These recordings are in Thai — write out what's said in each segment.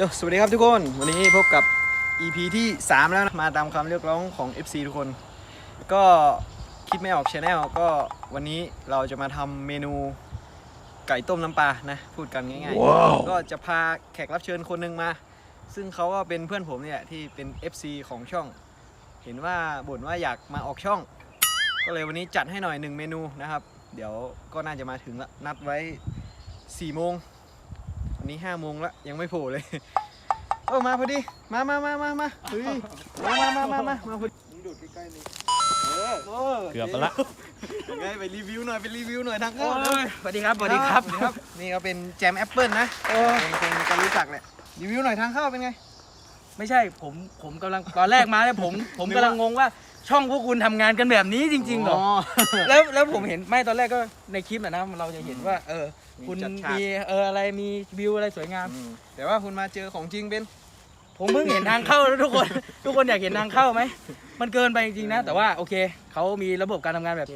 โยสวัสดีครับทุกคน วันนี้พบกับ EP ที่ 3 แล้วนะ มาตามคำเรียกร้องของ FC ทุกคน ก็คิดไม่ออกชแนลก็วันนี้เราจะมาทำเมนูไก่ต้มน้ำปลานะ พูดกันง่ายๆก็จะพาแขกรับเชิญคนหนึ่งมา ซึ่งเขาก็เป็นเพื่อนผมเนี่ยที่เป็น FC ของช่อง เห็นว่าบ่นว่าอยากมาออกช่อง ก็เลยวันนี้จัดให้หน่อยหนึ่งเมนูนะครับ เดี๋ยวก็น่าจะมาถึงละนัดไว้4โมง วันนี้ห้าโมงแล้วยังไม่โผล่เลยเออมาพอดี มามามามามาเฮ้ยมามามามามามาพอดีมึงดูดใกล้ๆนี่เออเกือบไปละยังไงไปรีวิวหน่อยไปรีวิวหน่อยทางเข้าโอ้ยสวัสดีครับสวัสดีครับสวัสดีครับ นี่ก็เป็นแจมแอปเปิลนะคงจะรู้จักแหละรีวิวหน่อยทางเข้าเป็นไง ไม่ใช่ผมผมกำลังตอนแรกมาเนี่ยผมผมกำลังงงว่า ช่องพวกคุณทำงานกันแบบนี้จริงๆเหรอ แล้วแล้วผมเห็นไม่ตอนแรกก็ในคลิปนะนะเราจะเห็นว่า เออคุณจัดฉาก มีเอออะไรมีวิวอะไรสวยงาม อืมแต่ว่าคุณมาเจอของจริงเป็น ผมเพิ่งเห็นทางเข้าแล้วทุกคน ทุกคนอยากเห็นทางเข้าไหม มันเกินไปจริงๆนะ แต่ว่าโอเคเขามีระบบการทำงานแบบ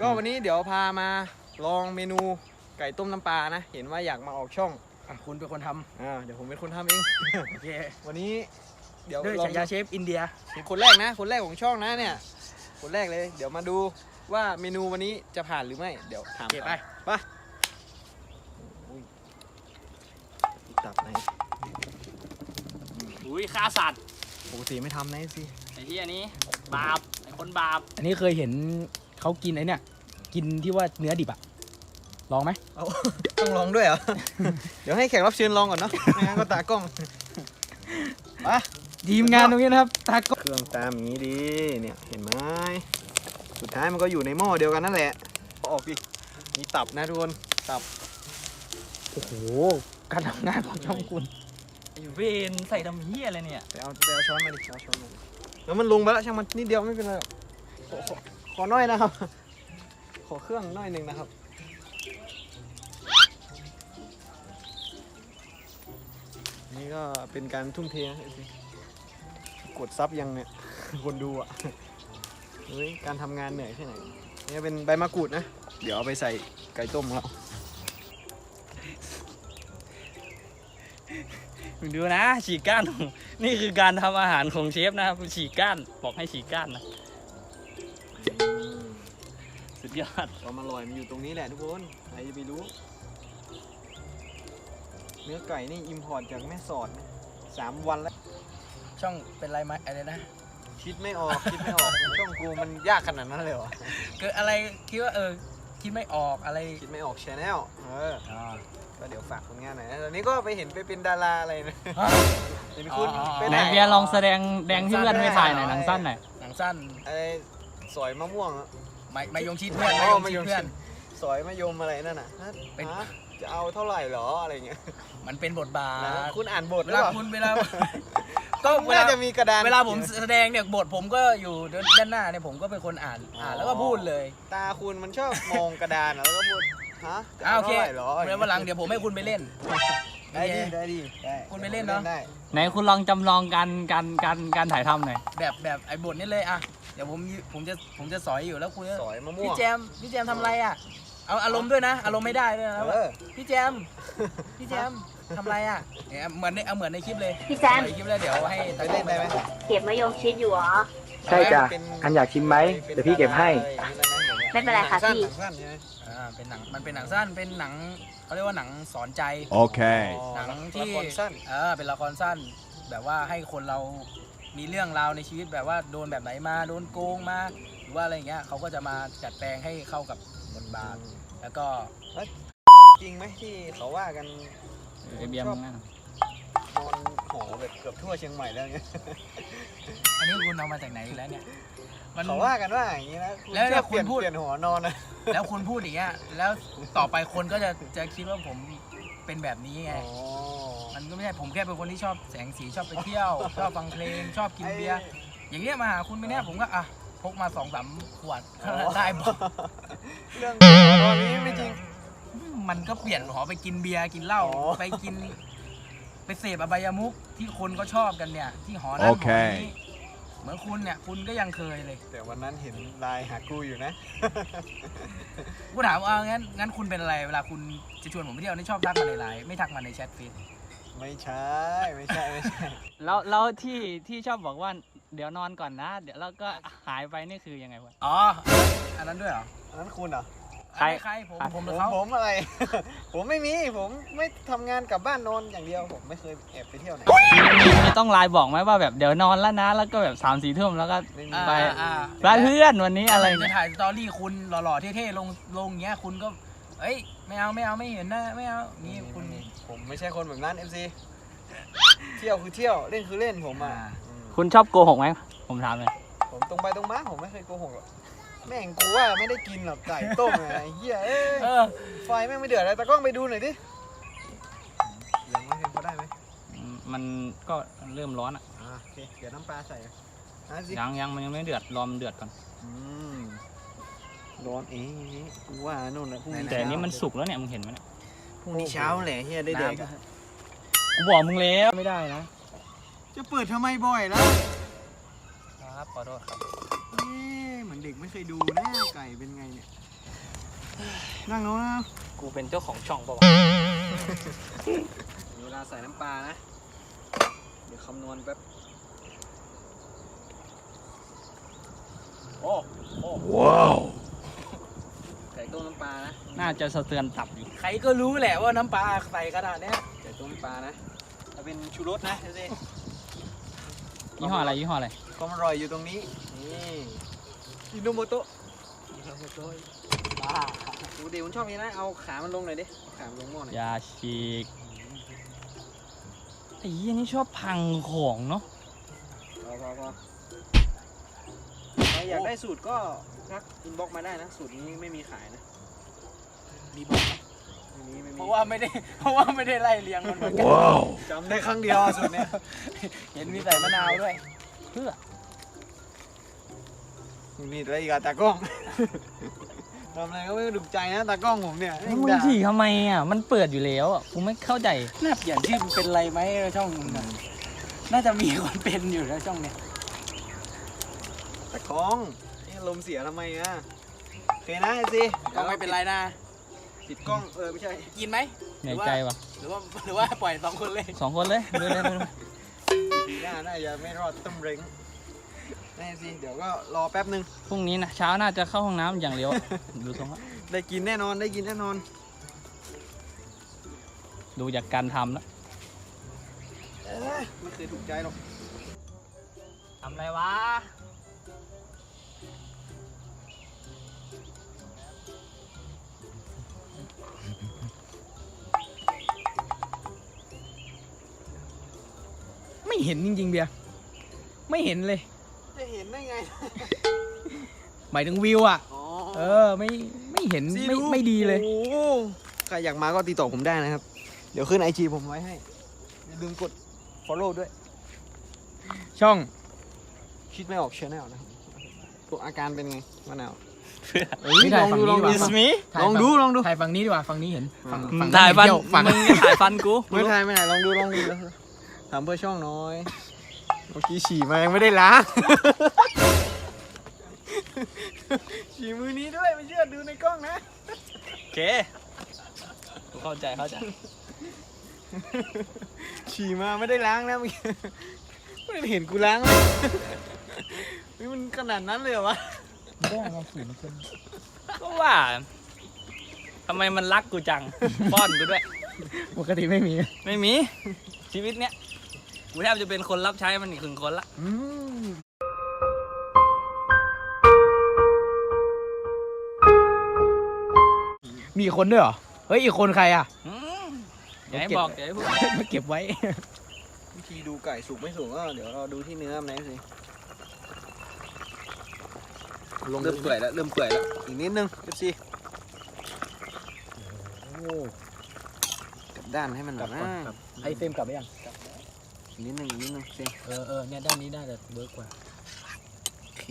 ก็วันนี้เดี๋ยวพามาลองเมนูไก่ต้มน้ำปลานะ เห็นว่าอยากมาออกช่องอะคุณเป็นคนทำอ่าเดี๋ยวผมเป็นคนทำเอง โอเควันนี้ เดี๋ยวด้วยลองฉายาเชฟอินเดีย คนแรกนะ คนแรกของช่องนะเนี่ย คนแรกเลย เดี๋ยวมาดูว่าเมนูวันนี้จะผ่านหรือไม่ เดี๋ยวถามโอเคไป ไปอุ้ยตับไหนอุ้ยฆ่าสัตว์ปกติไม่ทำนะสิไอ้ที่อันนี้ บาปไอ้คนบาปอันนี้เคยเห็นเขากินไอ้เนี่ย กินที่ว่าเนื้อดิบอะลองไหมเอา ต้องลองด้วยเหรอ เดี๋ยวให้แขกรับเชิญลองก่อนเนาะไม่งั้นก็ตากล้องไป ทีมงานตรงนี้นะครับตากล้องเครื่องตามอย่างนี้ดีเนี่ยเห็นไหมสุดท้ายมันก็อยู่ในหม้อเดียวกันนั่นแหละเอาออกดิมีตับนะทุกคนตับโอ้โหการทำงานของช่องคุณไอ้เวนใส่ดำเฮียอะไรเนี่ยไปเอาไปเอาช้อนมาดิเอาช้อนมาดิแล้วมันลงไปแล้วช่างมันนิดเดียวไม่เป็นไรหรอกขอขอขอหน่อยนะครับ ขอเครื่องหน่อยหนึ่งนะครับนี่ก็เป็นการทุ่มเทนะสิ กดซับยังเนี่ย คนดูอะเฮ้ยการทำงานเหนื่อยแค่ไหนนี่เป็นใบมะกรูดนะ เดี๋ยวเอาไปใส่ไก่ต้มครับมึงดูนะฉีกก้าน นี่คือการทำอาหารของเชฟนะครับฉีกก้านบอกให้ฉีกก้านนะสุดยอดความอร่อยมันอยู่ตรงนี้แหละทุกคนใครจะไปรู้ เนื้อไก่นี่อิมพอร์ตจากแม่สอดนะสามวันแล้ว ช่องเป็นไรไหมอะไรนะคิดไม่ออกคิดไม่ออกช่องกูมันยากขนาดนั้นเลยเหรอเกิดอะไรคิดว่าเออคิดไม่ออกอะไรคิดไม่ออกชแนลเอออ๋อ ก็เดี๋ยวฝากผลงานหน่อยนะตอนนี้ก็ไปเห็นไปเป็นดาราอะไรนะเห็นคุณอ๋อ ไปไหนถ่ายเบียร์ลองแสดงแดงที่เพื่อนไม่ถ่ายหน่อยหนังสั้นหน่อยหนังสั้นไอ้สอยมะม่วงอะ ไม่ไม่ยงชิดเพื่อนอ๋ไม่อยงชิดเพื่อน สอยมะยมอะไรนั่นน่ะฮะเป็น ฮะจะเอาเท่าไหร่เหรออะไรเงี้ยมันเป็นบทบานะทคุณอ่านบทหเวรือลาเปล่าคุณเวลา ก็เวน่าลาจะมีกระดานเวลาผมแสดงเนี่ยบทผมก็อยู่ด้านหน้าเนี่ยผมก็เป็นคนอ่านอ่านแล้วก็พูดเลยตาคุณมันชอบมองกระดานอะแล้วก็พูดฮะจะอ่าเอาโอเคเท่าไหร่เหรอเดี๋ยววันหลังเดี๋ยวผมให้คุณไปเล่น ได้ดีได้ดีได้คุณไปเล่นเนอะ ได้ไหนคุณลองจำลองการการการการถ่ายทำหน่อยแบบแบบไอ้บทนี้เลยอะเดี๋ยวผมผมจะผมจะสอยอยู่แล้วคุณจะสอยมะม่พี่วงแจมพี่แจมทำอะไรอะเอาอารมณ์ด้วยนะ อารมณ์ไม่ได้ด้วยนะเออพี่แจมพี่แจม ทำอะไรอะเนี่ยเหมือนในเอาเหมือนในคลิปเลยพี่แจมในคลิปเลยเดี๋ยวให้ไปเล่นได้ไหมเก็บมะยงชิดอยู่เหรอ ใช่จ้ะเป็นอันอยากชิมไหมป็นเดี๋ยวพี่เก็บให้ ไม่เป็นไรค่ะหงสั้พี่หนังสั้นใช่ไหมอ่าเป็นหนังมันเป็นหนังสั้นเป็นหนังเขาเรียกว่าหนังสอนใจ Okay. อ๋อหนังที่ละครสั้น เออเป็นละครสั้น แบบว่าให้คนเรามีเรื่องราวในชีวิตแบบว่าโดนแบบไหนมาโดนโกงมาหรือว่าอะไรอย่างเงี้ยเขาก็จะมาจัดแปลงให้เข้ากับบทบาทแล้วก็จริงไหมที่เขาว่ากัน ไอเบียร์มึงนั่นนอนหอแบบเกือบทั่วเชียงใหม่แล้วเนี่ยอันนี้คุณเอามาจากไหนอีกแล้วเนี่ย มัน เขาว่ากันว่าอย่างนี้นะแล้วคุณเนี่ยนพูด เปลี่ยนหอนอนนะแล้วคุณพูดอย่างเงี้ย แล้วต่อไปคนก็จะจะคิดว่าผมเป็นแบบนี้ไง อ๋อมันก็ไม่ใช่ผมแค่เป็นคนที่ชอบแสงสีชอบไปเที่ยว ชอบฟังเพลงชอบกินเบียร์ อย่างเงี้ยมาหาคุณไปเนี่ยผมก็อะพกมาสองสามขวดได้หมดเรื่องตอนนี้ไม่จริง มันก็เปลี่ยนหอไปกินเบียร์กินเหล้าอ๋อไปกิน ไปเสพอบายมุกที่คนก็ชอบกันเนี่ย ที่หอนั้นหโออเคนี้เหมือนคุณเนี่ยคุณก็ยังเคยเลย แต่วันนั้นเห็นไลายหากูอยู่นะกูถามว่างั้นงั้นคุณเป็นอะไรเวลาคุณจะชวนผมไปเที่ยวนี่ชอบทักมาในไลน์ไม่ทักมาในแชทเฟซไม่ใช่ไม่ใช่ไม่ใช่แล้วแล้วที่ที่ชอบบอกว่าเดี๋ยวนอนก่อนนะ เดี๋ยวแล้วก็หายไปนี่คือยังไงวะอ๋ออันนั้นด้วยเหรออันนั้นคุณเหรอ ใคร ใครผมใครผมผหรือมเขาผมอะไร ผมไม่มี ผมไม่ทำงานกลับบ้านนอนอย่างเดียวผมไม่เคยแอบไปเที่ยวไหนไม่ต้องไลน์บอกไหมว่าแบบเดี๋ยวนอนแล้วนะ แล้วก็แบบสามสี่ทุ่มแล้วก็ ไม่มีอ่าไป อ่าไปเพื่อนวันนี้อะไรจะเงี้ยถ่ายสตอรี่คุณหล่อๆเท่ๆลงลงเงี้ยคุณก็ เอ้ยไม่เอาไม่เอาไม่เห็นนะไม่เอานี่คุณ ผมไม่ใช่คนแบบนั้น MC เที่ยวคือเที่ยวเล่นคือเล่นผมอะอ่า อืมคุณชอบโกหกไหมผมถามเลยผมตรงไปตรงมาผมไม่เคยโกหกหรอก แม่งกูว่าไม่ได้กินหรอกไก่ต้มอะไอ้เหี้ยเอ้ยเออไฟแม่งไม่เดือดเลยตากล้องไปดูหน่อยดิยังไม่เห็นเขาได้ไหมอืมมันก็เริ่มร้อนอะอ่าโอเคเดี๋ยวน้ำปลาใส่อะอะสิยังยังมันยังไม่เดือดรอมนเดือดก่อนอืมร้อนเองกูว่านู่นนะพรุ่งนี้แต่อันนี้มันเช้าสุกแล้วเนี่ยมึงเห็นไหมเนี่ยพรุ่งนี้เช้าแหละเฮียได้แดกอะกูบอกมึงแล้วไม่ได้นะจะเปิดทำไมบ่อยแล้วครับขอโทษครับเอ๊ะ เหมือนเด็กไม่เคยดูนะไก่เป็นไงเนี่ย นั่งแล้วนะกูเป็นเจ้าของช่องปะวะเวลาใส่น้ำปลานะ เดี๋ยวคำนวณแป๊บ โอ้โอ้ว้าว ไก่ต้มน้ำปลานะ น่าจะสะเตือนตับอยู่ ใครก็รู้แหละว่าน้ำปลาใส่ขนาดเนี้ยไก่ต้มน้ำปลานะเอาเป็นชูรสนะเดี๋ยวสิยี่ห้ออะไรยี่ห้ออะไร ความอร่อยอยู่ตรงนี้ นี่ อินโนโมโตะอินโนโมโตะบ้าดูดิคุณชอบนี้นะ เอาขามันลงหน่อยดิเอาขามันลงหม้อหน่อยยาฉีกไอ้ยี่นี่ชอบพังของเนาะพอพอพอใครอยากได้สูตรก็ทักอินบ็อกมาได้นะ สูตรนี้ไม่มีขายนะมีบอกไม่มีไม่มีเพราะว่าไม่ได้ เพราะว่าไม่ได้ไล่เรียงมันเหมือนกันจำได้ครั้งเดียวอะสูตรเนี้ย เห็นมีใส่มะนาวด้วย เพื่อ มีอะไรอีกอะตากล้อง ทำอะไรก็ไม่ถูกใจนะตากล้องผมเนี่ยมึงฉีกทำไมอะ มันเปิดอยู่แล้วอะกูไม่เข้าใจ น่าเปลี่ยนชื่อมันเป็นอะไรไหมช่องมึงน่ะน่าจะมีคนเป็นอยู่แล้วช่องเนี้ยตากล้องนี่ลมณ์เสียทำไมอะโอเคนะไอซีก็ไม่เป็นไรนะ ปิดกล้องเออไม่ใช่ กินไหมเหนื่อยใจวะหรือว่าหรือว่าปล่อยสองคนเลยสองคนเลยดูเลยดูเลย ปีหน้าน่าจะไม่รอดต้มเร้ง แน่สิเดี๋ยวก็รอแป๊บนึง พรุ่งนี้นะเช้าน่าจะเข้าห้องน้ำอย่างเร็วอะดูทรงละได้กินแน่นอนได้กินแน่นอน ดูจากการทำแล้วเอ้ยไม่เคยถูกใจหรอกทำอะไรวะไม่เห็นจริงๆเบียร์ไม่เห็นเลยจะเห็น ได้ไง หมายถึงวิวอะ อ๋อเออไม่ไม่เห็นซีไม่ไม่ดีเลย โอ้โหใครอยากมาก็ติดต่อผมได้นะครับ เดี๋ยวขึ้นไอจีผมไว้ให้ อย่าลืมกด follow ด้วย ช่องคิดไม่ออกชแนลนะครับตัวอาการเป็นไงมะนาว เอ้ยถ่ายฝั่งนี้ดีกว่า It's me ลองดูลองดู ถ่ายฝั่งนี้ดีกว่าฝั่งนี้เห็นฝั่งฝั่งถ่ายฟันเที่วฝั่งมึงก็ถ่ายฟันกูไม่ถ่ายไม่ถ่ายลองดูลองดูถามเพื่อช่องน้อยเมื่อกี้ฉี่มายังไม่ได้ล้าง ฉี่มือนี้ด้วยไม่เชื่อดูในกล้องนะ โอเคกูเข้าใจเข้าใจ ฉี่มาไม่ได้ล้างนะเมื่อกี้ไม่ได้เห็นกูล้างเลยนี่มันขนาดนั้นเลยเหรอวะก็ว่าทำไมมันรักกูจัง ป้อนกูด้วย ปกติไม่มี ไม่มีชีวิตเนี้ยกูแทบจะเป็นคนรับใช้มันอีกหนึ่งคนละ อืม มีอีกคนด้วยเหรอ เฮ้ย อีกคนใครอะ อืมอย่าให้บอกอย่าให้พูดมาเก็บไว้ วิธีดูไก่สุกไม่สุกก็เดี๋ยวเราดูที่เนื้อมันนะสิเริ่มเปื่อยแล้วเริ่มเปื่อยแล้วอีกนิดนึงเอฟซีกับด้านให้มันหน่อยนะไอเฟรมกลับไปยัง อีกนิดนึงอีกนิดนึงเซเออเออเนี่ยด้านนี้ได้แต่เวิร์กกว่า โอเค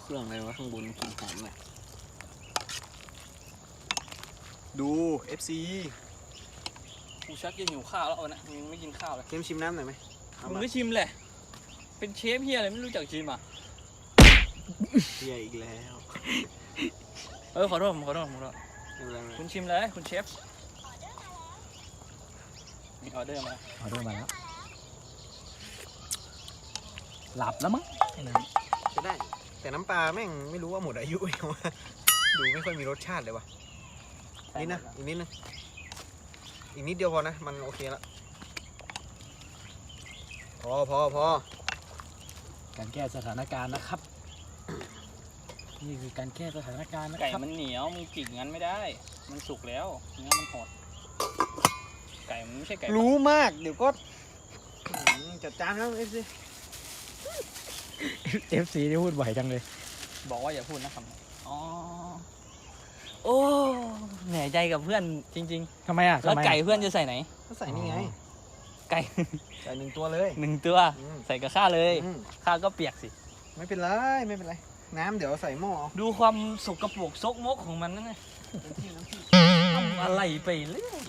เครื่องอะไรวะข้างบนกลิ่นหอมเลย ดู FC กูชักจะหิวข้าวแล้วเอานะมึงไม่กินข้าวเลยเข้มชิมน้ำหน่อยไหมเอามึงมาไม่ชิมเลยเป็นเชฟเฮียอะไรไม่รู้จักชิมอะ เฮียอีกแล้วเออขอโทษผมขอโทษผมขอโทษไม่เป็นไรไม่เป็นไรคุณชิมเลยคุณเชฟ มีออเดอร์มาออเดอร์มาแล้ว หลับแล้วมั้งไอ้นั่นจะได้ แต่น้ำปลาแม่งไม่รู้ว่าหมดอายุยังวะดูไม่ค่อยมีรสชาติเลยวะ นี่นะ อีกนิดนึง อีกนิดเดียวพอนะ มันโอเคละ พอพอพอการแก้สถานการณ์นะครับ นี่คือการแก้สถานการณ์นะไก่ครับมันเหนียวมึงจิกงั้นไม่ได้ มันสุกแล้วเนื้อมันหด ไก่มันไม่ใช่ไก่รู้มาก เดี๋ยวก็อืมจัดจานแล้วเอฟซีเอฟซีที่พูดบ่อยจังเลย บอกว่าอย่าพูดนะคำนี้อ๋อ โอ้เหนื่อยใจกับเพื่อนจริง ทำไมอะๆ แล้วทำมไก่เพื่อนจะใส่ไหน ก็ใส่นี่ไง ไก่ ใส่หนึ่งตัวเลย หนึ่งตัวอืม ใส่กับข้าเลยอืมข้าก็เปียกสิ ไม่เป็นไร ไม่เป็นไร น้ำเดี๋ยวใส่หม้อเอาดูความสกปรกซกมกของมันนั่นนะทำอะไรไปเรื่อย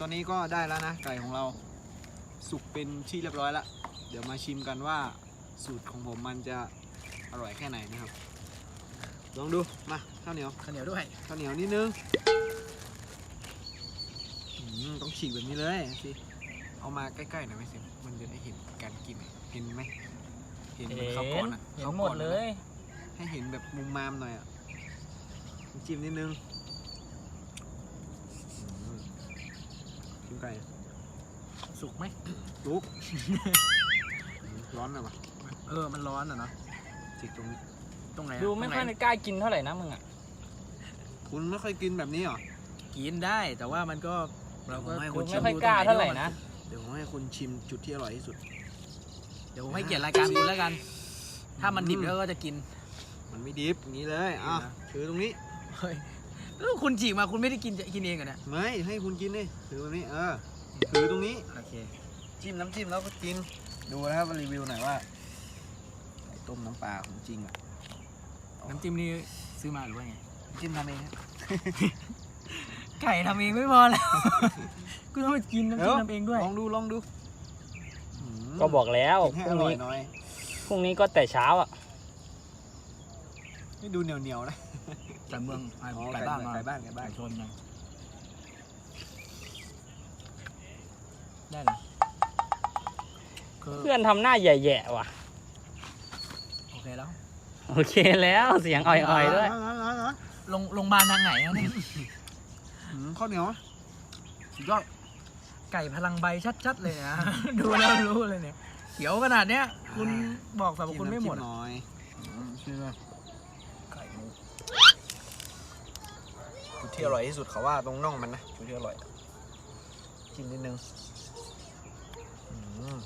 ตอนนี้ก็ได้แล้วนะ ไก่ของเรา สุกเป็นที่เรียบร้อยแล้วเดี๋ยวมาชิมกันว่า สูตรของผมมันจะอร่อยแค่ไหนนะครับ ลองดู มาข้าวเหนียวข้าวเหนียวด้วยข้าวเหนียวนิดนึงอืมต้องฉีกแบบนี้เลยสิเอามาใกล้ๆหน่อยไหมสิมันจะได้เห็นการกินเห็นไหมเห็นเหมือนข้าวก่อนอะเห็นข้าวหมก่อดนอะเลย ให้เห็นแบบมุมมามหน่อยอะจิ้มนิดนึงอืมชิมไก่สุกไหมลุกร้อนหน่อยวะเออมันร้อนอะเนาะจิกตรงนี้ ตรงไหนอะดูไม่ตรงค่อยหนกล้ากินเท่าไหร่นะมึงอะ คุณไม่ค่อยกินแบบนี้เหรอ กินได้แต่ว่ามันก็เราก็ไม่ดูคุณไม่ค่อยกล้าเท่าไหร่นะ เดี๋ยวผมให้คุณชิมจุดที่อร่อยที่สุด เดี๋ยวผมให้เกียรติรายการคุณแล้วกัน ถ้ามันดิบแล้วก็จะกิน มันไม่ดิบอย่างนี้เลยอะนะ ถือตรงนี้ เฮ้ยแล้วคุณฉีกมาคุณไม่ได้กินจะกินเองเหรอเนี่ยไม่ให้คุณกินดิถือตรงนี้ เออ ถือตรงนี้ โอเคจิ้มน้ำจิ้มแล้วก็กิน ดูนะครับรีวิวหน่อยว่าไก่ต้มน้ำปลาของจริงอะ น้ำจิ้มนี่ซื้อมาหรือว่าไง จิ้มทำเองครับ ไก่ทำเองไม่พอแล้ว กูต้องไปกินน้ำจิ้มทำเองด้วย ลองดูลองดูอืมก็บอกแล้วกินพให้รุ่องร่อยนี้หน่อยพรุ่งนี้ก็แต่เช้าอะไม่ดูเหนียวเหนียวๆนะไก่เมืองอะอ๋อไก่บ้านมาไก่บ้านไก่บ้านไก่ชนมาได้นะคือเพื่อนทำหน้าแย่ๆว่ะ โอเคแล้ว โอเคแล้วเสียงอ่อยๆด้วยโรงโรงพยาบาลทางไหนอะเนี่ยอืมข้าวเหนียวสุดยอดไก่พลังใบชัดๆเลยนะ ดูแล้วรู้เลยเนี่ย เขียวขนาดเนี้ย คุณบอกสรรพคุณไม่หมดจิ้อะน้ำจิ้น้อยอืมชื่อไก่หมูจุดที่อร่อยที่สุดเขาว่าตรงน่องมันนะจุดที่อร่อยกินนิดนึงอืม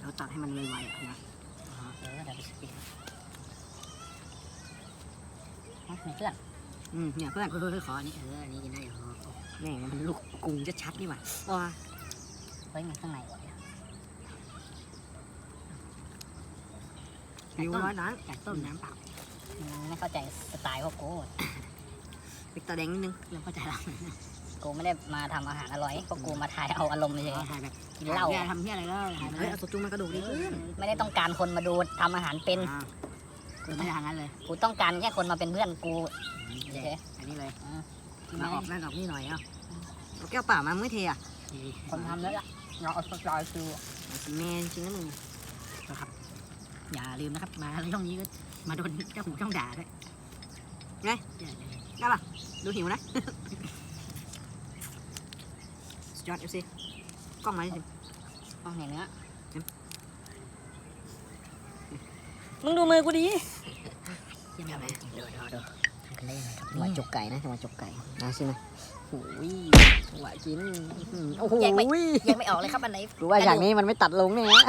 เรา ตัดให้มันไวๆอะนะเออเดี๋ยวไปสกินฮะเนี่ยเพื่อนอืมเนี่ยเพื่อนเพื่อนขออันนี้เอออันนี้กินได้เหรอแม่มันลูกกรุงจะชัดนี่หว่าว้าไว้มันข้างในก่อนหิวร้อยนะไก่ต้มน้ำเปล่าไม่เข้าใจสไตล์พวกกูปิดตาแดงนิดนึงเราเข้าใจละ กูไม่ได้มาทำอาหารอร่อยพวกกูมาถ่ายเอาอารมณ์เฉยถ่ายแบบๆกินเหล้า ทำเพี้ยอะไรก็ถ่ายเฮ้ยเอาตัวจุงมากระดูกดิเพื่อนไม่ได้ต้องการคนมาดูทำอาหารเป็น อ่าคุณไม่ทางนั้นเลย กูต้องการแค่คนมาเป็นเพื่อนกูโอเคอันนี้เลยอ่ามาออกนั่นออกนี่หน่อยเอะเอาแก้วเปล่ามามึงไม่เทอะคนทำแล้วอะเราเอาสไตล์คือแมนจริงนะมึงนะครับ อย่าลืมนะครับ มาช่องนี้ก็มาโดนเจ้าหูช่องด่าด้วยไงได้ปะดูหิวนะสุด ยอดเอฟซีกล้องมาดิต้องเห็นเนื้อมึงดูมือกูดิเยี่ยมเลยเดี๋ยวเดี๋ยวเดี๋ยวทำกันได้ยังไงครับจังหวะจกไก่นะจังหวะจกไก่นะใช่ไหมโอ้ยจังหวะกินอื้อหือโอ้โหยังไม่ออกเลยครับอันไหนรู้ว่าอย่างนี้มันไม่ตัดลงเนี่ยนะ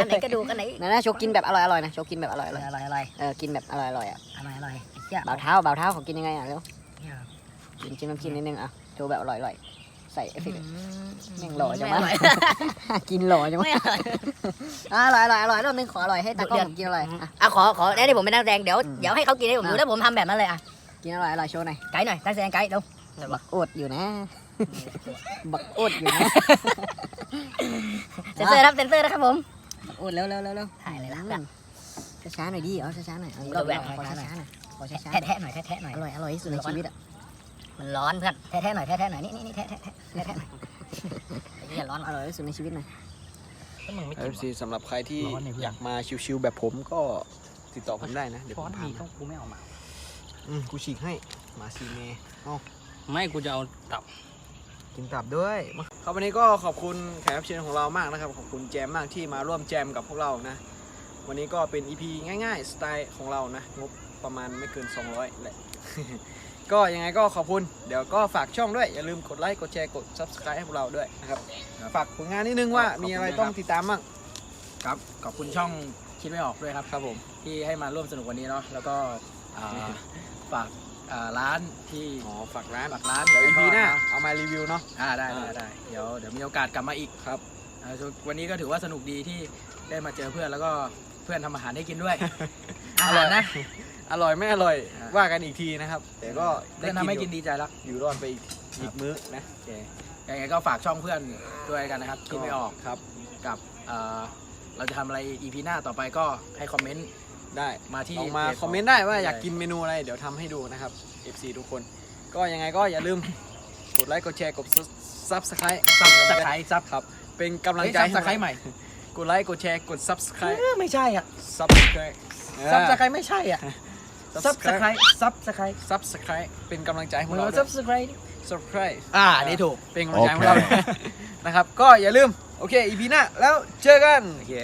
อันไหนกระดูกอันไหนนั่นนะโชว์กินแบบอร่อยอร่อยๆนะโชว์กินแบบอร่อยอร่อยอร่อยอร่อยเออกินแบบอร่อยอร่อยอะอร่อยอร่อยเจ้าเบาเท้าเบาเท้าของกินยังไงอะเร็วกินจิ้มน้ำจิ้มนิดนึงอะโชว์แบบอร่อยอร่อย ใส่เอฟเฟกต์แม่งหล่อจังวะกินหล่อจังวะไม่อร่อย อะอร่อยอร่อยอร่อยรอบนึงขออร่อยให้ตากล้องผมกินอร่อยอะ อะขอขอได้ที่ผมเป็นนักแสดงเดี๋ยวเดี๋ยวให้เขากินให้ผมดูแล้วผมทำแบบนั้นเลยอะกินอร่อยอร่อยโชว์หน่อยไกด์หน่อยนักแสดงไกด์เร็วบักโอดอยู่นะ บักโอดอยู่นะเซนเซอร์ครับเซนเซอร์นะครับผม บักโอดเร็วเร็วเร็วเร็วถ่ายเลยละอืมช้าๆหน่อยดิเอาช้าๆหน่อยเอาอีกรก็อบแหวกขอช้าๆหน่อยช้าๆหน่อยขอช้าๆแทะๆหน่อยแทะๆหน่อยอร่อยอร่อยที่สุดในชีวิตอะ มันร้อนเพื่อนแทะๆหน่อยแทะๆหน่อยนี่นี่นี่แทะๆแทะๆแทะๆหน่อยไอ้เหี้ยร้อนอร่อยที่สุดในชีวิตหน่อยถ้ามึงไม่เอกินฟซีสำหรับใครที่ร้อนเนี่ยเพื่อน อยากมาชิวๆแบบผมก็ติดต่อผมได้นะ เดี๋ยวช้ผอนมพามีมาก็กูไม่เอามา อืมกูฉีกให้มาซีเมเอาไม่กูจะเอาตับ กินตับด้วยมาครับวันนี้ก็ขอบคุณแขกรับเชิญของเรามากนะครับ ขอบคุณแจมมากที่มาร่วมแจมกับพวกเรานะ วันนี้ก็เป็น EP ง่ายๆ สไตล์ของเรานะ งบประมาณไม่เกิน 200แหละ ก็ยังไงก็ขอบคุณ เดี๋ยวก็ฝากช่องด้วย อย่าลืมกดไลค์กดแชร์กด Subscribe ให้พวกเราด้วยนะครับ ฝากผลงานนิดนึงว่ามีอะไรต้องติดตามบ้างครับขอบคุณช่องคิดไม่ออกด้วยครับ ครับผม ที่ให้มาร่วมสนุกวันนี้เนาะแล้วก็อ่าฝากอ่าร้านที่อ๋อฝากร้านฝากร้านเดี๋ยว EP หน้าะเอามารีวิวเนาะ อ่าได้ได้อ่าได้เดี๋ยวเดี๋ยวมีโอกาสกลับมาอีกครับ อ่าวันนี้ก็ถือว่าสนุกดีที่ได้มาเจอเพื่อนแล้วก็เพื่อนทำอาหารให้กินด้วยอาหารนะ อร่อยไม่อร่อยอ่าว่ากันอีกทีนะครับ แต่ก็เพื่อนทำให้กินอยู่ดีใจแล้วอยู่รอดไปอีกอีกมื้อนะโอเคยังไงก็ฝากช่องเพื่อนด้วยกันนะครับคิดไม่ออกครับกับอ่าเราจะทำอะไร EP หน้าต่อไปก็ให้คอมเมนต์ได้มาที่ลองมาเพจคอมเมนต์ได้ว่าได้อยากกินเมนูอะไร เดี๋ยวทำให้ดูนะครับ FC ทุกคน ก็ยังไงก็อย่าลืมกดไลค์กดแชร์กด Subscribe ซับสไครต์ซับครับ เป็นกำลังเฮ้ยใจซับสไครต์ใหม่ กดไลค์กดแชร์กด Subscribe เออไม่ใช่อะ Subscribe ซับสไครต์ไม่ใช่อะซับสไครต์ซับสไครต์ Subscribe เป็นกำลังใจให้พมึวงกเราเอาด้ซัวยบสไครต์ Subscribe อ่านี่ถูก เป็นกำลังใจให้พวกเราด้วยนะครับ ก็อย่าลืม โอเค อีพีหน้าแล้วเจอกัน โอเค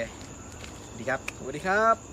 ดีครับ สวัสดีครับ